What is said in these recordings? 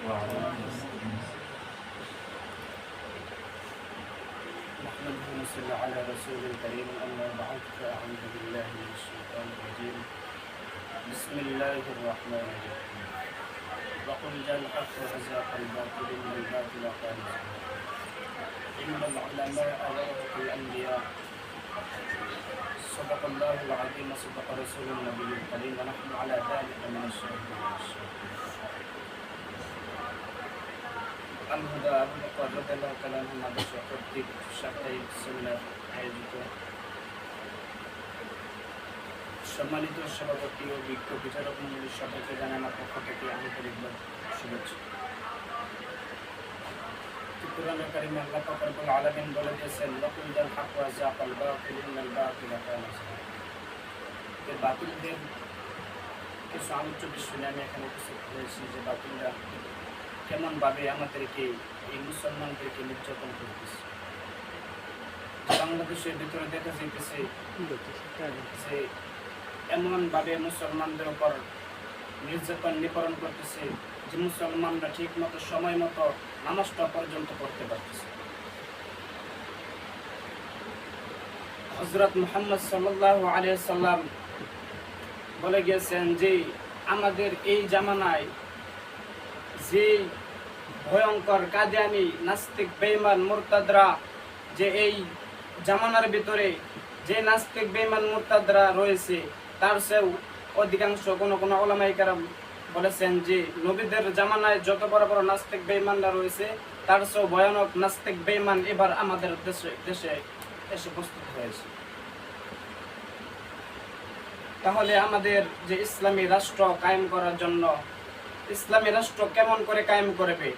نحمده ونصلي على رسول الكريم أما بعد فأعوذ بالله من الشيطان الرجيم. بسم الله الرحمن الرحيم. وقل جاء الحق وزهق الباطل إن الباطل كان إن العلماء ورثة الأنبياء. صدق الله العظيم وصدق رسول النبي الكريم. ونحن على ذلك من الشاهدين. والشاكرين সম্মানিত সভাপতি ও বিজ্ঞ বিচারক মন্ডলীর সবাইকে আমার পক্ষ থেকে আন্তরিকভাবে শুভেচ্ছা। বাতিলদের কিছু আলোচ্য বিষয় নিয়ে আমি এখানে উপস্থিত হয়েছি, যে বাতিলরা কেমন ভাবে আমাদেরকে এই মুসলমানদেরকে নির্যাতন করতেছে? বাংলাদেশের ভিতরে দেখা যাইতেছে যে এমন ভাবে মুসলমানদের উপর নির্যাতন নিপরণ করতেছে যে মুসলমানরা ঠিক মতো সময় মতো নামাজটা পর্যন্ত করতে পারতেছে হজরত মোহাম্মদ সাল্লাহ আলিয়া সাল্লাম বলে গিয়েছেন যে আমাদের এই জামানায় যে ভয়ঙ্কর কাদিয়ানি নাস্তিক বেইমান মুরতাদরা যে এই জামানার ভিতরে যে নাস্তিক বেইমান মুরতাদরা রয়েছে, তার সেও অধিকাংশ কোনো কোনো ওলামাইকারাম বলেছেন যে নবীদের জামানায় যত বড় বড় নাস্তিক বেইমানরা রয়েছে, তার চেয়েও ভয়ানক নাস্তিক বেইমান এবার আমাদের দেশে দেশে এসে উপস্থিত হয়েছে। তাহলে আমাদের যে ইসলামী রাষ্ট্র কায়েম করার জন্য ইসলামী রাষ্ট্র কেমন করে কায়েম করবে?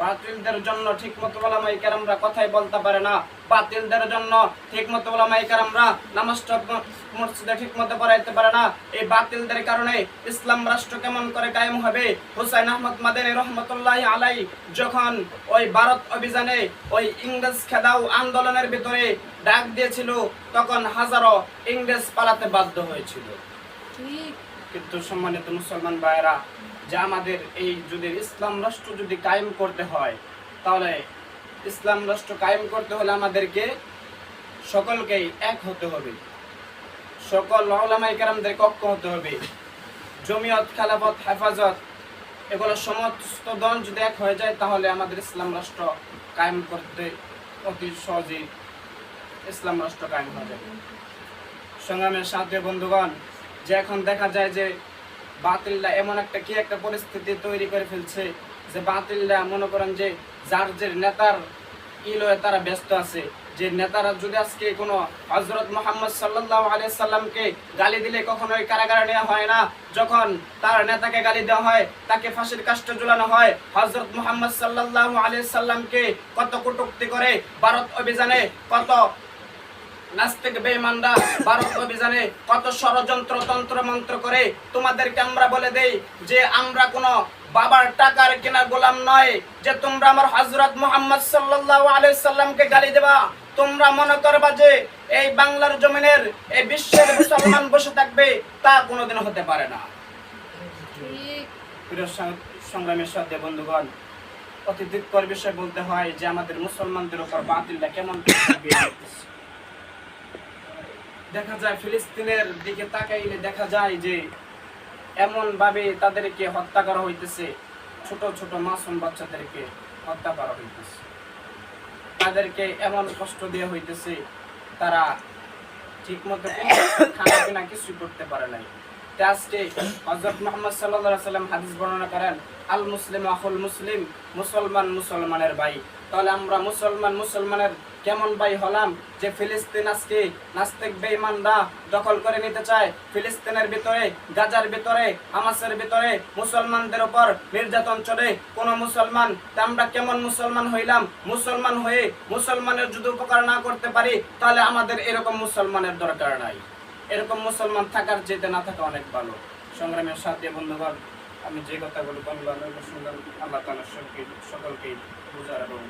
বাতিলদের জন্য ঠিক মতো ওলামাই কেরামরা কথাই বলতে পারে না। বাতিলদের জন্য ঠিক মতো ওলামাই কেরামরা নামাজটা মসজিদে ঠিক মতো পড়াইতে পারে না। এই বাতিলদের কারণে ইসলাম রাষ্ট্র কেমন করে কায়েম হবে? হুসাইন আহমদ মাদানী রহমতুল্লাহ আলাই যখন ওই ভারত অভিযানে ওই ইংরেজ খেদাও আন্দোলনের ভিতরে ডাক দিয়েছিল তখন হাজারো ইংরেজ পালাতে বাধ্য হয়েছিল। কিন্তু সম্মানিত মুসলমান ভাইয়েরা যে আমাদের এই যদি ইসলাম রাষ্ট্র যদি কায়েম করতে হয়, তাহলে ইসলাম রাষ্ট্র কায়েম করতে হলে আমাদেরকে সকলকেই এক হতে হবে। সকল ওলামাই কেরামদের কক্ষ হতে হবে। জমিয়ত, খেলাফত, হেফাজত, এগুলো সমস্ত দল যদি এক হয়ে যায়, তাহলে আমাদের ইসলাম রাষ্ট্র কায়েম করতে অতি সহজেই ইসলাম রাষ্ট্র কায়েম হয়ে যাবে। সংগ্রামের সাথে বন্ধুগণ, যে এখন দেখা যায় যে বাতিলরা এমন একটা কি একটা পরিস্থিতি তৈরি করে ফেলছে যে বাতিলরা মনে করেন যে যার যে নেতার ইলয়ে তারা ব্যস্ত আছে, যে নেতারা যদি আজকে কোনো হজরত মোহাম্মদ সাল্লাহ আলিয়া সাল্লামকে গালি দিলে কখনোই কারাগারে নেওয়া হয় না। যখন তার নেতাকে গালি দেওয়া হয়, তাকে ফাঁসির কাষ্টে ঝুলানো হয় হজরত মোহাম্মদ সাল্লাহ আলিয়া সাল্লামকে কত কটুক্তি করে ভারত অভিযানে, কত নাস্তিক বেঈমানরা ভারত অভিযানে কত ষড়যন্ত্র তন্ত্র মন্ত্র করে তোমাদেরকে আমরা বলে দেই যে আমরা কোনো বাবার টাকার কিনা গোলাম নয়, যে তোমরা আমার হযরত মুহাম্মদ সাল্লাল্লাহু আলাইহি সাল্লামকে গালি দেবা। তোমরা মনে করবা যে এই বাংলার জমিনের, এই বিশ্বের মুসলমান বসে থাকবে, তা কোনোদিন হতে পারে না। সংগ্রামের সাথে বন্ধুগণ, অতি দুঃখর বিষয় বলতে হয় যে আমাদের মুসলমানদের উপর বাতিলটা কেমন দেখা যায় ফিলিস্তিনের দিকে তাকাইলে দেখা যায় যে এমনভাবে তাদেরকে হত্যা করা হইতেছে। ছোট ছোট মাসুম বাচ্চাদেরকে হত্যা করা হইতেছে। তাদেরকে এমন কষ্ট দেওয়া হইতেছে, তারা ঠিক মতো খানা পিনা কিছুই করতে পারে নাই। আজকে হজরত মোহাম্মদ সাল্লাম হাদিস বর্ণনা করেন, আল মুসলিম আহুল মুসলিম, মুসলমান মুসলমানের ভাই। তাহলে আমরা মুসলমান মুসলমানের কেমন ভাই হলাম যে ফিলিস্তিন আজকে নাস্তিক দখল করে নিতে চায়? ফিলিস্তিনের ভিতরে, গাজার ভিতরে, হামাসের ভিতরে মুসলমানদের উপর নির্যাতন চলে। কোন মুসলমান, তা আমরা কেমন মুসলমান হইলাম? মুসলমান হয়ে মুসলমানের যদি উপকার না করতে পারি, তাহলে আমাদের এরকম মুসলমানের দরকার নাই। এরকম মুসলমান থাকার যেতে না থাকা অনেক ভালো। সংগ্রামের সাথে বন্ধুবান আমি যে কথাগুলো বললাম আল্লাহ তালা সকলকে সকলকেই বুঝার এবং